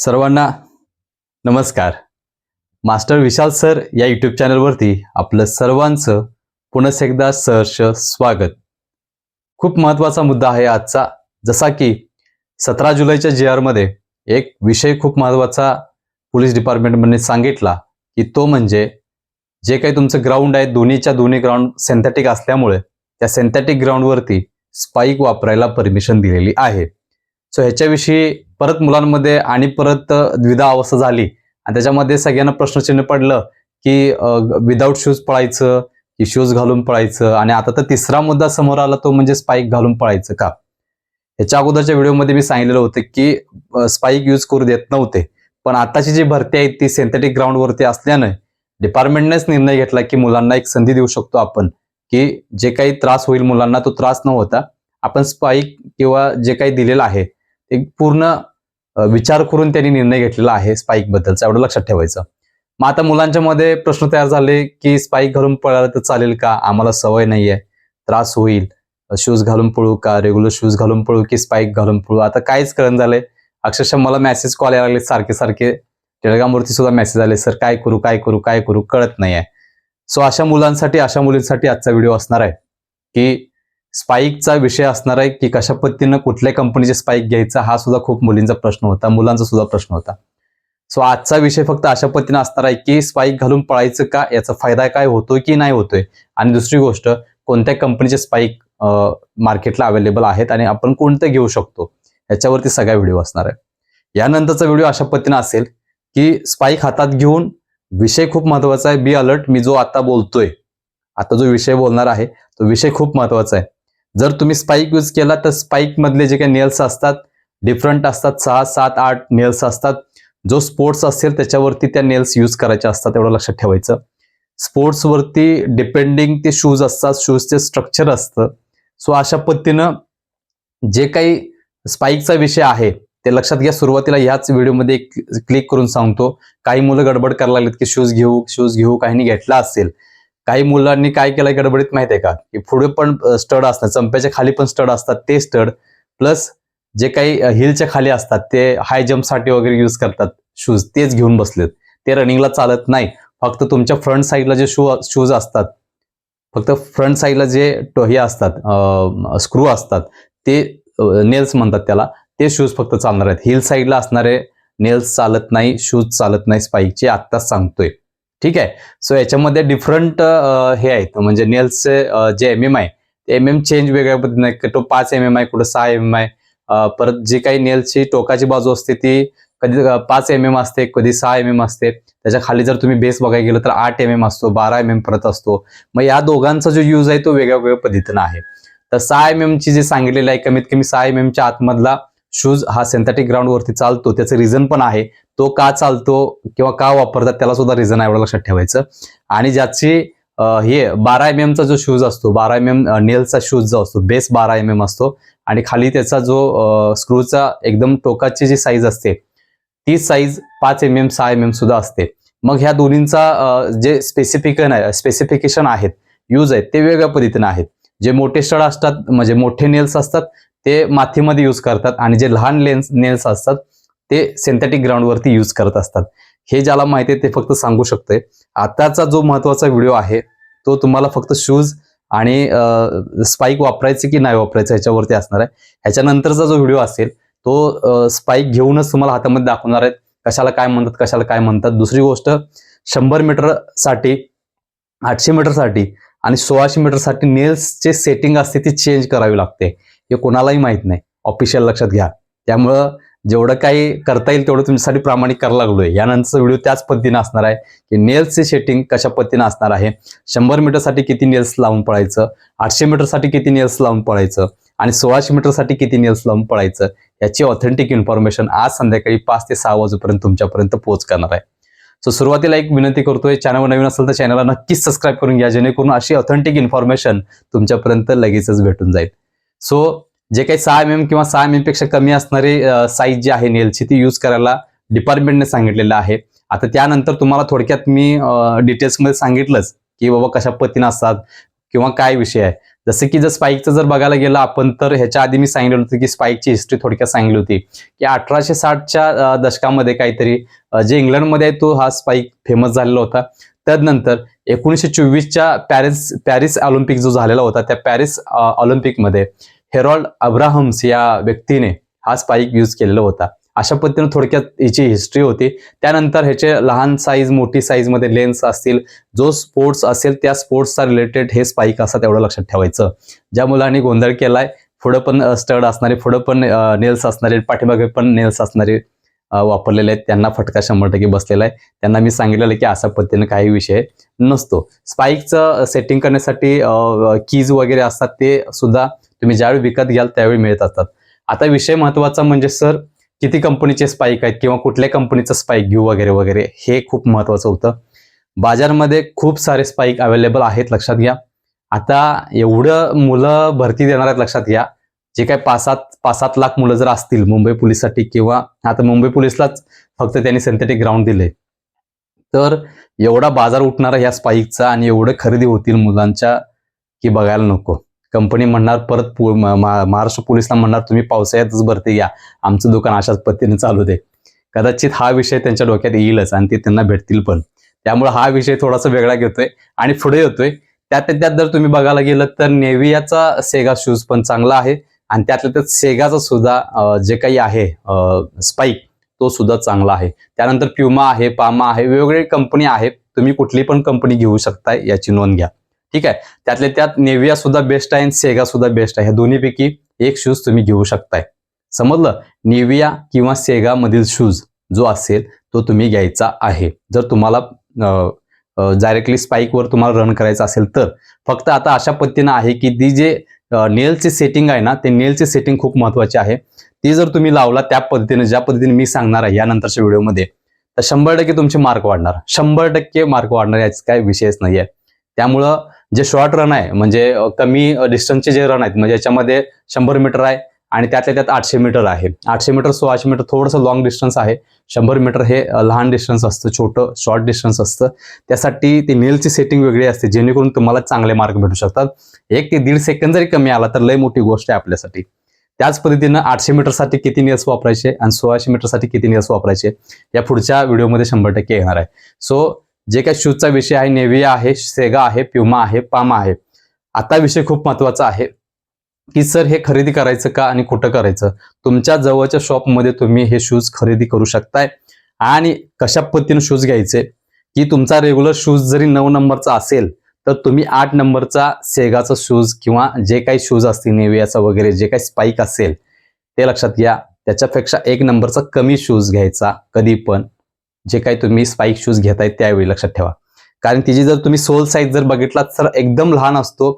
सर्वांना नमस्कार. Master Vishal sir या यूट्यूब चॅनलवरती आपलं सर्वांचं पुन्हा एकदा सहर्ष स्वागत. खूप महत्त्वाचा मुद्दा आहे आजचा जसा की सतरा जुलैच्या जी आरमध्ये एक विषय खूप महत्त्वाचा पोलीस डिपार्टमेंटमध्ये सांगितला की तो म्हणजे जे काही तुमचं ग्राउंड आहे दोन्हीच्या दोन्ही ग्राउंड सिंथेटिक असल्यामुळे त्या सिंथेटिक ग्राउंडवरती स्पाईक वापरायला परमिशन दिलेली आहे. सो ह्याच्याविषयी परत मुलांमध्ये आणि परत द्विधा अवस्था झाली. आणि त्याच्यामध्ये सगळ्यांना प्रश्नचिन्ह पडलं की विदाऊट शूज पळायचं की शूज घालून पळायचं आणि आता तर तिसरा मुद्दा समोर आला तो म्हणजे स्पाईक घालून पळायचं का? ह्याच्या अगोदरच्या व्हिडिओमध्ये मी सांगितलेलं होतं की स्पाईक यूज करू देत नव्हते. पण आताची जी भरती आहे ती सिंथेटिक ग्राउंडवरती असल्यानं डिपार्टमेंटनेच निर्णय घेतला की मुलांना एक संधी देऊ शकतो आपण की जे काही त्रास होईल मुलांना तो त्रास न होता आपण स्पाईक किंवा जे काही दिलेलं आहे एक पूर्ण विचार करून त्यांनी निर्णय घेतलेला आहे स्पाईक बद्दलचा एवढं लक्षात ठेवायचं. मग आता मुलांच्या मध्ये प्रश्न तयार झाले की स्पाईक घालून पळालं तर चालेल का? आम्हाला सवय नाहीये. त्रास होईल. शूज घालून पळू का? रेग्युलर शूज घालून पळू की स्पाईक घालून पळू? आता काहीच करण झालंय. अक्षरशः मला मेसेज कॉल यायला लागले सारखे सारखे. टेलिग्रामवरती सुद्धा मेसेज आले सर काय करू काय करू काय करू? कळत नाही आहे सो अशा मुलांसाठी अशा मुलींसाठी आजचा व्हिडिओ असणार आहे की स्पाईकचा विषय असणार आहे की कशा पद्धतीनं कुठल्या कंपनीचे स्पाईक घ्यायचा हा सुद्धा खूप मुलींचा प्रश्न होता मुलांचा सुद्धा प्रश्न होता. सो आजचा विषय फक्त अशा पद्धतीनं असणार आहे की स्पाईक घालून पळायचं का याचा फायदा काय होतोय की नाही होतोय? आणि दुसरी गोष्ट कोणत्या कंपनीचे स्पाईक मार्केटला अवेलेबल आहेत आणि आपण कोणते घेऊ शकतो? याच्यावरती सगळा व्हिडिओ असणार आहे. यानंतरचा व्हिडिओ अशा पद्धतीनं असेल की स्पाईक हातात घेऊन विषय खूप महत्त्वाचा आहे. बी अलर्ट मी जो आता बोलतोय आता जो विषय बोलणार आहे तो विषय खूप महत्त्वाचा आहे. जर तुम्ही स्पाईक यूज केला तर स्पाईक मधले जे काही नेल्स असतात डिफरंट असतात सहा सात आठ नेल्स असतात. जो स्पोर्ट्स असेल त्याच्यावरती त्या नेल्स यूज करायचे असतात एवढं लक्षात ठेवायचं. स्पोर्ट्सवरती डिपेंडिंग ते शूज असतात शूजचे स्ट्रक्चर असतं. सो अशा पद्धतीनं जे काही स्पाईकचा विषय आहे ते लक्षात घ्या. सुरुवातीला ह्याच व्हिडिओमध्ये क्लिक करून सांगतो. काही मुलं गडबड करायला लागलेत की शूज घेऊ शूज घेऊ काहींनी घेतला असेल. काही मुलांनी काय केलं गडबडीत माहिती आहे का? की पुढे पण स्टड असतात चंप्याच्या खाली पण स्टड असतात ते स्टड प्लस जे काही हिलच्या खाली असतात ते हाय जम्पसाठी वगैरे यूज करतात शूज तेच घेऊन बसलेत. ते रनिंगला चालत नाही. फक्त तुमच्या फ्रंट साईडला जे शू शूज असतात फक्त फ्रंट साईडला जे हे असतात स्क्रू असतात ते नेल्स म्हणतात त्याला ते शूज फक्त चालणार आहेत. हिल साईडला असणारे नेल्स चालत नाही शूज चालत नाही स्पाईकचे आत्ताच सांगतोय. ठीक आहे सो याच्यामध्ये डिफरंट हे आहेत म्हणजे नेल्सचे जे एम एम आहे ते एम एम चेंज वेगळ्या पद्धतीने तो पाच एम एम आहे कुठं सहा एम एम आहे परत जी काही नेल्सची टोकाची बाजू असते ती कधी पाच एम एम असते कधी सहा एम एम असते त्याच्याखाली जर तुम्ही बेस बघायला गेलं तर आठ एम एम असतो बारा एम एम परत असतो मग या दोघांचा जो यूज आहे तो वेगळ्या वेगळ्या पद्धतीनं आहे तर सहा एम एम ची जे सांगितलेलं आहे कमीत कमी सहा एम एमच्या आतमधला शूज हा सिंथेटिक ग्राउंड वरती चालतो त्याचं रिझन पण आहे तो का चालतो किंवा का वापरतात त्याला सुद्धा रिझन एवढं लक्षात ठेवायचं. आणि ज्याची हे बारा एम एमचा जो शूज असतो बारा एम एम नेलचा शूज जो असतो बेस बारा एम एम असतो. आणि खाली त्याचा जो स्क्रूचा एकदम टोकाची जी साईज असते ती साईज पाच एम एम सहा एम एम सुद्धा असते. मग ह्या दोन्हींचा जे स्पेसिफिकन आहे स्पेसिफिकेशन आहेत यूज आहेत ते वेगळ्या पद्धतीने आहेत. जे मोठे स्टड असतात म्हणजे मोठे नेल्स असतात ते मातीमध्ये यूज करतात. आणि जे लहान लेन्स नेल्स असतात ते सिंथेटिक ग्राउंडवरती यूज करत असतात. हे ज्याला माहिती आहे ते फक्त सांगू शकते आताचा जो महत्त्वाचा व्हिडिओ आहे तो तुम्हाला फक्त शूज आणि स्पाईक वापरायचे की नाही वापरायचं ह्याच्यावरती असणार आहे. ह्याच्यानंतरचा जो व्हिडिओ असेल तो स्पाईक घेऊनच तुम्हाला हातामध्ये दाखवणार आहेत. कशाला काय म्हणतात कशाला काय म्हणतात. दुसरी गोष्ट शंभर मीटरसाठी आठशे मीटरसाठी आणि सोळाशे मीटरसाठी नेल्सचे सेटिंग असते ती चेंज करावी लागते. हे कोणालाही माहीत नाही. ऑफिशियल लक्षात घ्या. त्यामुळं जेवढं काही करता येईल तेवढं तुमच्यासाठी प्रामाणिक करायला लागलोय. यानंतरचा व्हिडिओ त्याच पद्धतीने असणार आहे की नेल्सचे सेटिंग कशा पद्धतीने असणार आहे शंभर मीटरसाठी किती नेल्स लावून पळायचं आठशे मीटरसाठी किती नेल्स लावून पळायचं आणि सोळाशे मीटरसाठी किती नेल्स लावून पळायचं याची ऑथेंटिक इन्फॉर्मेशन आज संध्याकाळी पाच ते सहा वाजेपर्यंत तुमच्यापर्यंत पोहोच करणार आहे. सो सुरुवातीला एक विनंती करतोय चॅनल नवीन असेल तर चॅनलला नक्कीच सबस्क्राईब करून घ्या जेणेकरून अशी ऑथेंटिक इन्फॉर्मेशन तुमच्यापर्यंत लगेचच भेटून जाईल. सो जे काही सहा एम एम किंवा सहा एम एमपेक्षा कमी असणारी साईज जी आहे नेलची ती यूज करायला डिपार्टमेंटने सांगितलेलं आहे. आता त्यानंतर तुम्हाला थोडक्यात मी डिटेल्समध्ये सांगितलंच की बाबा कशा पतीनं असतात किंवा काय विषय आहे. जसं की जर स्पाईकचं जर बघायला गेलं आपण तर ह्याच्या आधी मी सांगितलं होतं की स्पाईकची हिस्ट्री थोडक्यात सांगितली होती. की अठराशे साठच्या दशकामध्ये काहीतरी जे इंग्लंडमध्ये आहे तो हा स्पाईक फेमस झालेला होता. त्यानंतर एकोणीसशे चोवीसच्या पॅरिस पॅरिस ऑलिम्पिक जो झालेला होता त्या पॅरिस ऑलिम्पिकमध्ये हेरॉल्ड अब्राहम्स या व्यक्तीने हा स्पाईक यूज केलेला होता. अशा पद्धतीने थोडक्यात याची हिस्ट्री होती. त्यानंतर ह्याचे लहान साईज मोठी साईजमध्ये लेन्स असतील जो स्पोर्ट्स असेल त्या स्पोर्ट्सचा रिलेटेड हे स्पाईक असतात एवढं लक्षात ठेवायचं. ज्या मुलांनी गोंधळ केलाय पुढं पण स्टड असणारे पुढं पण नेल्स असणारे पाठीमागे पण नेल्स असणारे वापरलेले आहेत. त्यांना फटका शंभर टक्के बसलेला आहे. त्यांना मी सांगितलेलं की अशा पद्धतीने काही विषय नसतो. स्पाईकचं सेटिंग करण्यासाठी कीज वगैरे असतात ते सुद्धा तुम्ही ज्यावेळी विकत घ्याल त्यावेळी मिळत असतात. आता विषय महत्त्वाचा म्हणजे सर किती कंपनीचे स्पाईक आहेत किंवा कुठल्या कंपनीचं स्पाईक घेऊ वगैरे वगैरे? हे खूप महत्वाचं होतं. बाजारमध्ये खूप सारे स्पाईक अवेलेबल आहेत लक्षात घ्या. आता एवढं मुलं भरती देणार आहेत लक्षात घ्या. जे काही पाच सात पाच सात लाख मुलं जर असतील मुंबई पोलिससाठी किंवा आता मुंबई पोलिसलाच फक्त त्यांनी सिंथेटिक ग्राउंड दिले तर एवढा बाजार उठणारा ह्या स्पाईकचा आणि एवढं खरेदी होतील मुलांच्या की बघायला नको. कंपनी म्हणणार परत पु- महाराष्ट्र पोलिसला म्हणणार तुम्ही पावसाळ्यातच भरती घ्या. आमचं दुकान अशाच पद्धतीने चालू दे. कदाचित हा विषय त्यांच्या डोक्यात येईलच आणि ते त्यांना भेटतील पण. त्यामुळे हा विषय थोडासा वेगळा घेतोय आणि पुढे येतोय. त्यात त्यात जर तुम्ही बघायला गेलं तर नेव्हियाचा सेगा शूज पण चांगला आहे आणि त्यातल्या त्यात सेगाचा सुद्धा जे काही आहे स्पाईक तो सुद्धा चांगला आहे. त्यानंतर प्युमा आहे पामा आहे वेगवेगळी कंपनी आहेत. तुम्ही कुठली पण कंपनी घेऊ शकताय याची नोंद घ्या. ठीक आहे? त्यातल्या त्यात नेव्हिया सुद्धा बेस्ट आहे आणि सेगा सुद्धा बेस्ट आहे. ह्या दोन्हीपैकी एक शूज तुम्ही घेऊ शकताय. समजलं? नेव्हिया किंवा सेगा मधील शूज जो असेल तो तुम्ही घ्यायचा आहे. जर तुम्हाला डायरेक्टली स्पाईकवर तुम्हाला रन करायचं असेल तर. फक्त आता अशा पद्धतीनं आहे की ती जे नेलचे सेटिंग आहे ना ते नेलचे सेटिंग खूप महत्त्वाचे आहे. ती जर तुम्ही लावला त्या पद्धतीने ज्या पद्धतीने मी सांगणार आहे यानंतरच्या व्हिडिओमध्ये तर शंभर टक्के तुमचे मार्क वाढणार. शंभर टक्के मार्क वाढणार याचा काही विषयच नाही आहे त्यामुळं जे शॉर्ट रन आहे म्हणजे कमी डिस्टन्सचे जे रन आहेत म्हणजे याच्यामध्ये शंभर मीटर आहे आणि त्यातल्या त्यात आठशे मीटर आहे. आठशे मीटर सोळाशे मीटर थोडंसं लॉंग डिस्टन्स आहे. शंभर मीटर हे लहान डिस्टन्स असतं छोटं शॉर्ट डिस्टन्स असतं. त्यासाठी ती नेलची सेटिंग वेगळी असते जेणेकरून तुम्हाला चांगले मार्क भेटू शकतात. एक ते दीड सेकंद जरी कमी आला तर लय मोठी गोष्ट आहे आपल्यासाठी. त्याच पद्धतीनं आठशे मीटरसाठी किती नेल्स वापरायचे आणि सोळाशे मीटरसाठी किती नेल्स वापरायचे या पुढच्या व्हिडिओमध्ये शंभर टक्के येणार आहे. सो जे काही शूजचा विषय आहे नेव्हिया आहे सेगा आहे प्युमा आहे पामा आहे आता विषय खूप महत्त्वाचा आहे की सर हे खरेदी करायचं का आणि कुठं करायचं? तुमच्या जवळच्या शॉपमध्ये तुम्ही हे शूज खरेदी करू शकताय आणि कशा पद्धतीने शूज घ्यायचे? की तुमचा रेग्युलर शूज जरी नऊ नंबरचा असेल तर तुम्ही आठ नंबरचा सेगाचा शूज किंवा जे काही शूज असतील नेव्हियाचा वगैरे जे काही स्पाईक असेल ते लक्षात घ्या. त्याच्यापेक्षा एक नंबरचा कमी शूज घ्यायचा कधी पण. जे काही तुम्ही स्पाईक शूज घेताय त्यावेळी लक्षात ठेवा. कारण तिची जर तुम्ही सोल साईज जर बघितलात तर एकदम लहान असतो.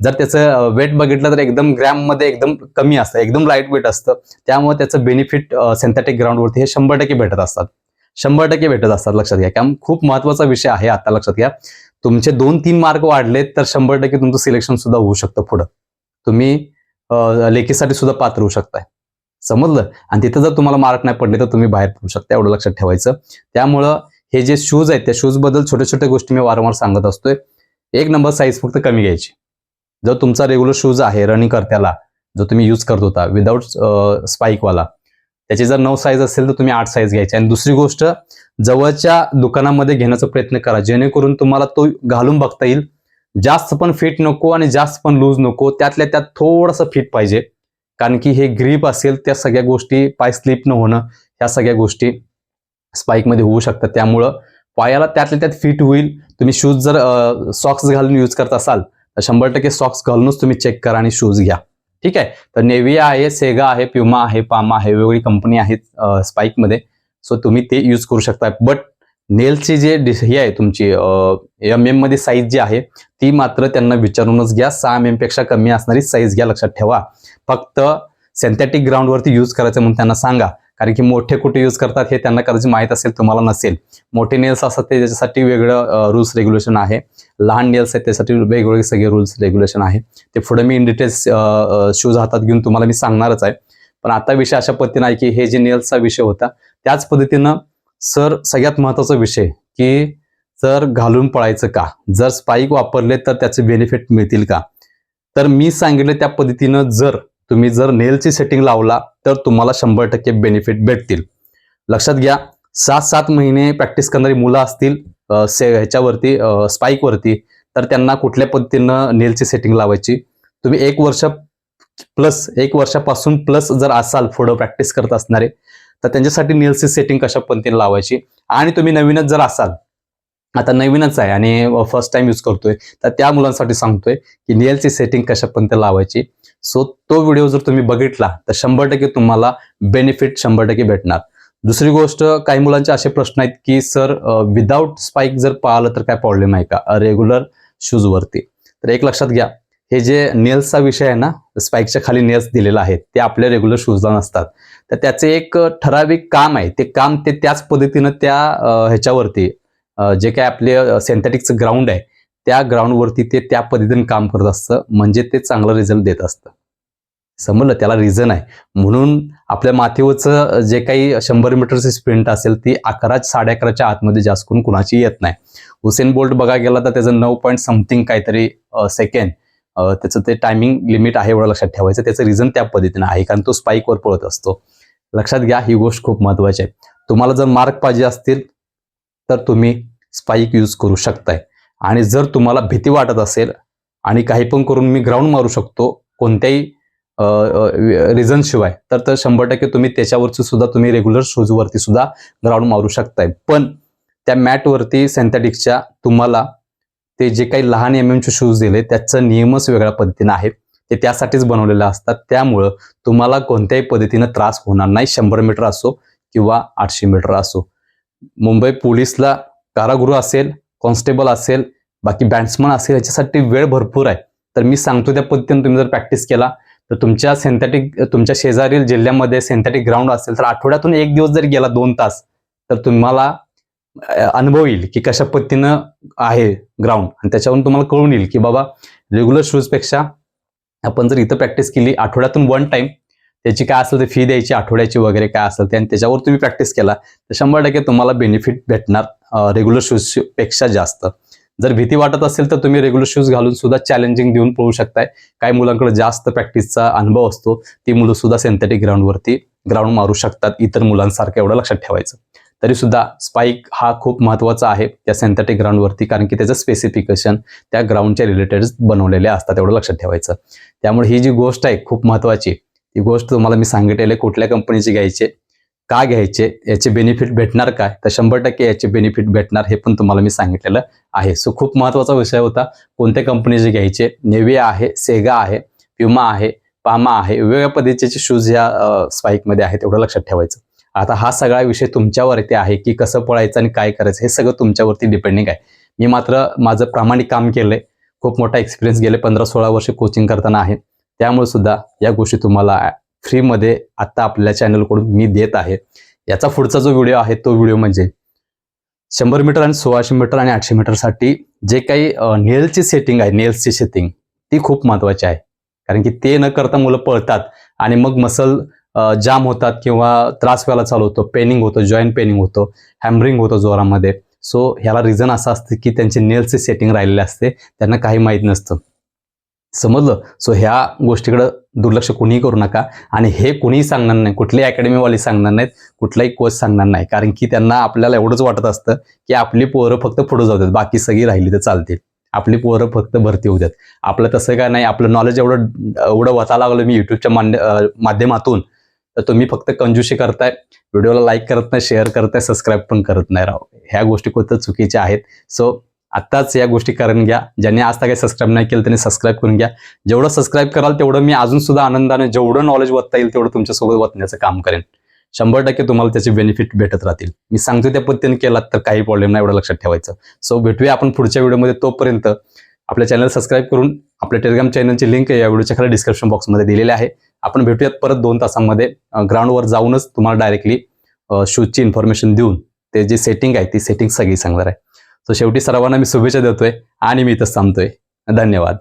जर त्याचं वेट बघितलं तर एकदम ग्रॅममध्ये एकदम कमी असतं एकदम लाइट वेट असतं. त्यामुळे त्याचं बेनिफिट सिंथेटिक ग्राउंडवरती हे शंभर टक्के भेटत असतात. शंभर टक्के भेटत असतात लक्षात घ्या. कारण खूप महत्त्वाचा विषय आहे आता लक्षात घ्या. तुमचे दोन तीन मार्क वाढले तर शंभर टक्के तुमचं सिलेक्शन सुद्धा होऊ शकतं पुढं. तुम्ही लेखीसाठी सुद्धा पात्र होऊ शकताय. समजलं? आणि तिथं जर तुम्हाला मार्क नाही पडले तर तुम्ही बाहेर पडू शकता. एवढं लक्षात ठेवायचं. त्यामुळं हे जे शूज आहेत त्या शूजबद्दल छोट्या छोट्या गोष्टी मी वारंवार सांगत असतोय. एक नंबर साईज फक्त कमी घ्यायची. जर तुमचा रेग्युलर शूज आहे रनिंग करत्याला जो तुम्ही यूज करत होता विदाऊट स्पाईकवाला त्याची जर नऊ साईज असेल तर तुम्ही आठ साईज घ्यायची. आणि दुसरी गोष्ट जवळच्या दुकानामध्ये घेण्याचा प्रयत्न करा. जेणेकरून तुम्हाला तो घालून बघता येईल. जास्त पण फिट नको आणि जास्त पण लूज नको. त्यातल्या त्यात थोडंसं फिट पाहिजे. कारण की हे ग्रीप असेल त्या सगळ्या गोष्टी पाय स्लिप न होणं ह्या सगळ्या गोष्टी स्पाईकमध्ये होऊ शकतात. त्यामुळं पायाला त्यातल्या त्यात फिट होईल. तुम्ही शूज जर सॉक्स घालून यूज करत असाल तर शंभर टक्के सॉक्स घालूनच तुम्ही चेक करा आणि शूज घ्या. ठीक आहे? तर नेव्हिया आहे सेगा आहे प्युमा आहे पामा आहे वेगवेगळी कंपनी आहेत स्पाईकमध्ये सो तुम्ही ते यूज करू शकता. बट नेलची जे डिस हे आहे तुमची एम एममध्ये साईज जी आहे ती मात्र त्यांना विचारूनच घ्या. सहा एम एमपेक्षा कमी असणारी साईज घ्या लक्षात ठेवा. फक्त सिंथेटिक ग्राउंडवरती यूज करायचं म्हणून त्यांना सांगा. कारण की मोठे कुठे यूज करतात हे त्यांना कदाचित माहीत असेल तुम्हाला नसेल. मोठे नेल्स असतात ते त्याच्यासाठी वेगळं रूल्स रेग्युलेशन आहे. लहान नेल्स आहेत त्यासाठी वेगवेगळे सगळे रूल्स रेग्युलेशन आहे. ते पुढे मी इन डिटेल्स शूज हातात घेऊन तुम्हाला मी सांगणारच आहे. पण आता विषय अशा पद्धतीने आहे की हे जे नेल्सचा विषय होता त्याच पद्धतीनं सर सगळ्यात महत्त्वाचा विषय की जर घालून पळायचं का? जर स्पाईक वापरले तर त्याचे बेनिफिट मिळतील का? तर मी सांगितले त्या पद्धतीनं जर तुम्ही जर नेलची सेटिंग लावला तर तुम्हाला शंभर टक्के बेनिफिट भेटतील. लक्षात घ्या सात सात महिने प्रॅक्टिस करणारी मुलं असतील से ह्याच्यावरती स्पाईक वरती तर त्यांना कुठल्या पद्धतीनं नेलची सेटिंग लावायची? तुम्ही एक वर्ष प्लस एक वर्षापासून प्लस जर असाल पुढं प्रॅक्टिस करत असणारे तर त्यांच्यासाठी नेलची सेटिंग कशा पद्धतीने लावायची? आणि तुम्ही नवीनच जर असाल आता नवीनच आहे आणि फर्स्ट टाइम यूज करतोय तर त्या मुलांसाठी सांगतोय की नेलची सेटिंग कशा पद्धतीने लावायची. सो तो व्हिडिओ जर तुम्ही बघितला तर शंभर टक्के तुम्हाला बेनिफिट शंभर टक्के भेटणार. दुसरी गोष्ट काही मुलांचे असे प्रश्न आहेत की सर विदाऊट स्पाईक जर पाहिलं तर काय प्रॉब्लेम आहे का? रेग्युलर शूजवरती तर एक लक्षात घ्या हे जे नेल्सचा विषय आहे ना स्पाईकच्या खाली नेल्स दिलेला आहे ते आपल्या रेग्युलर शूजला नसतात. तर त्याचे एक ठराविक काम आहे. ते काम ते त्याच पद्धतीनं त्या ह्याच्यावरती जे काय आपले सिंथेटिकचं ग्राउंड आहे त्या ग्राउंडवरती ते त्या पद्धतीने काम करत असतं. म्हणजे ते चांगलं रिझल्ट देत असतं. समजलं? त्याला रिझन आहे. म्हणून आपल्या माथेवरचं जे काही शंभर मीटरची स्प्रिंट असेल ती अकरा साडे अकराच्या आतमध्ये जास्त करून कुणाची येत नाही. हुसेन बोल्ट बघा गेला तर त्याचं नऊ पॉईंट समथिंग काहीतरी सेकंड त्याचं ते टायमिंग लिमिट आहे एवढं लक्षात ठेवायचं. त्याचं रिझन त्या पद्धतीनं आहे कारण तो स्पाईकवर पळत असतो. लक्षात घ्या ही गोष्ट खूप महत्वाची आहे. तुम्हाला जर मार्क पाहिजे असतील तर तुम्ही स्पाईक यूज करू शकताय. आणि जर तुम्हाला भीती वाटत असेल आणि काही पण करून मी ग्राउंड मारू शकतो कोणत्याही रिझन शिवाय तर तर शंभर टक्के तुम्ही त्याच्यावरची सुद्धा तुम्ही रेग्युलर शूजवरती सुद्धा ग्राउंड मारू शकताय. पण त्या मॅटवरती सिंथेटिकच्या तुम्हाला ते जे काही लहान एम एमचे शूज दिले त्याचं नियमच वेगळ्या पद्धतीनं आहे. ते त्यासाठीच बनवलेले असतात. त्यामुळं तुम्हाला कोणत्याही पद्धतीनं त्रास होणार नाही. शंभर मीटर असो किंवा आठशे मीटर असो. मुंबई पोलीसला कारागृह असेल कॉन्स्टेबल असेल बाकी बॅट्समन असेल याच्यासाठी वेळ भरपूर आहे. तर मी सांगतो त्या पद्धतीने तुम्ही जर प्रॅक्टिस केला तर तुमच्या सिंथेटिक तुमच्या शेजारील जिल्ह्यामध्ये सिंथेटिक ग्राउंड असेल तर आठवड्यातून एक दिवस जर गेला दोन तास तर तुम्हाला अनुभव येईल की कशा पद्धतीनं आहे ग्राउंड आणि त्याच्यावरून तुम्हाला कळून येईल की बाबा रेग्युलर शूजपेक्षा आपण जर इथं प्रॅक्टिस केली आठवड्यातून वन टाइम त्याची काय असेल ते फी द्यायची आठवड्याची वगैरे काय असेल ते आणि त्याच्यावर तुम्ही प्रॅक्टिस केला तर शंभर टक्के तुम्हाला बेनिफिट भेटणार रेग्युलर शूजपेक्षा जास्त. जर भीती वाटत असेल तर तुम्ही रेग्युलर शूज घालून सुद्धा चॅलेंजिंग देऊन पळू शकताय. काही मुलांकडे जास्त प्रॅक्टिसचा अनुभव असतो ती मुलं सुद्धा सिंथेटिक ग्राउंडवरती ग्राउंड मारू शकतात इतर मुलांसारखं एवढं लक्षात ठेवायचं. तरी सुद्धा स्पाईक हा खूप महत्त्वाचा आहे त्या सिंथेटिक ग्राउंडवरती कारण की त्याचं स्पेसिफिकेशन त्या ग्राउंडच्या रिलेटेड बनवलेले असतात एवढं लक्षात ठेवायचं. त्यामुळे ही जी गोष्ट आहे खूप महत्वाची. ती गोष्ट तुम्हाला मी सांगितलेली कुठल्या कंपनीची घ्यायचे का घ्यायचे याचे बेनिफिट भेटणार काय तर शंभर टक्के याचे बेनिफिट भेटणार हे पण तुम्हाला मी सांगितलेलं आहे. सो खूप महत्त्वाचा विषय होता कोणत्या कंपनीचे घ्यायचे नेव्हिया आहे सेगा आहे प्युमा आहे पामा आहे वेगवेगळ्या पद्धतीचे शूज या स्पाईकमध्ये आहेत एवढं लक्षात ठेवायचं. आता हा सगळा विषय तुमच्यावरती आहे की कसं पळायचं आणि काय करायचं हे सगळं तुमच्यावरती डिपेंडिंग आहे. मी मात्र माझं प्रामाणिक काम केलंय. खूप मोठा एक्सपिरियन्स गेले पंधरा सोळा वर्ष कोचिंग करताना आहे. त्यामुळे सुद्धा या गोष्टी तुम्हाला फ्रीमध्ये आत्ता आपल्या चॅनलकडून मी देत आहे. याचा पुढचा जो व्हिडिओ आहे तो व्हिडिओ म्हणजे शंभर मीटर आणि सोळाशे मीटर आणि आठशे मीटरसाठी जे काही नेल्सची सेटिंग आहे नेल्सची सेटिंग ती खूप महत्वाची आहे. कारण की ते न करता मुलं पळतात आणि मग मसल जाम होतात किंवा त्रास व्हायला चालू होतो. पेनिंग होतं जॉईंट पेनिंग होतं हॅमरिंग होतं जोरामध्ये. सो ह्याला रिझन असं असतं की त्यांचे नेल्सचे सेटिंग राहिलेले असते. त्यांना काही माहीत नसतं. समजलं? सो ह्या गोष्टीकडं दुर्लक्ष कोणीही करू नका. आणि हे कोणीही सांगणार नाही. कुठलीही अकॅडमीवाले सांगणार नाहीत. कुठलाही कोच सांगणार नाही. कारण की त्यांना आपल्याला एवढंच वाटत असतं की आपली पोरं फक्त पुढे जाऊ देत. बाकी सगळी राहिली तर चालतील. आपली पोरं फक्त भरती होऊ देत. आपलं तसं काय नाही. आपलं नॉलेज एवढं एवढं वाचा लागलं मी युट्यूबच्या मान्य माध्यमातून. तर तुम्ही फक्त कंजूशी करताय व्हिडिओला लाईक करत नाही शेअर करताय सबस्क्राईब पण करत नाही राव. ह्या गोष्टी कोणत्या चुकीच्या आहेत? सो आत्ताच या गोष्टी करून घ्या. ज्यांनी आज काही सबस्क्राईब नाही केलं त्यांनी सबस्क्राईब करून घ्या. जेवढं सबस्क्राईब कराल तेवढं मी अजून सुद्धा आनंदाने जेवढं नॉलेज वाचता येईल तेवढं तुमच्यासोबत वाचण्याचं काम करेन. शंभर टक्के तुम्हाला त्याचे बेनिफिट भेटत राहतील. मी सांगतो त्या पद्धतीने केलात तर काही प्रॉब्लेम नाही एवढं लक्षात ठेवायचं. सो भेटूया आपण पुढच्या व्हिडिओमध्ये तोपर्यंत. आपल्या चॅनल सबस्क्राईब करून आपल्या टेलिग्राम चॅनलची लिंक या व्हिडिओच्या खाली डिस्क्रिप्शन बॉक्समध्ये दिलेली आहे. आपण भेटूयात परत दोन तासांमध्ये. ग्राउंडवर जाऊनच तुम्हाला डायरेक्टली शूजची इन्फॉर्मेशन देऊन ते जे सेटिंग आहे ती सेटिंग सगळी सांगणार आहे. सो शेवटी सर्वांना मी शुभेच्छा देतोय आणि मी इथंच थांबतोय. धन्यवाद.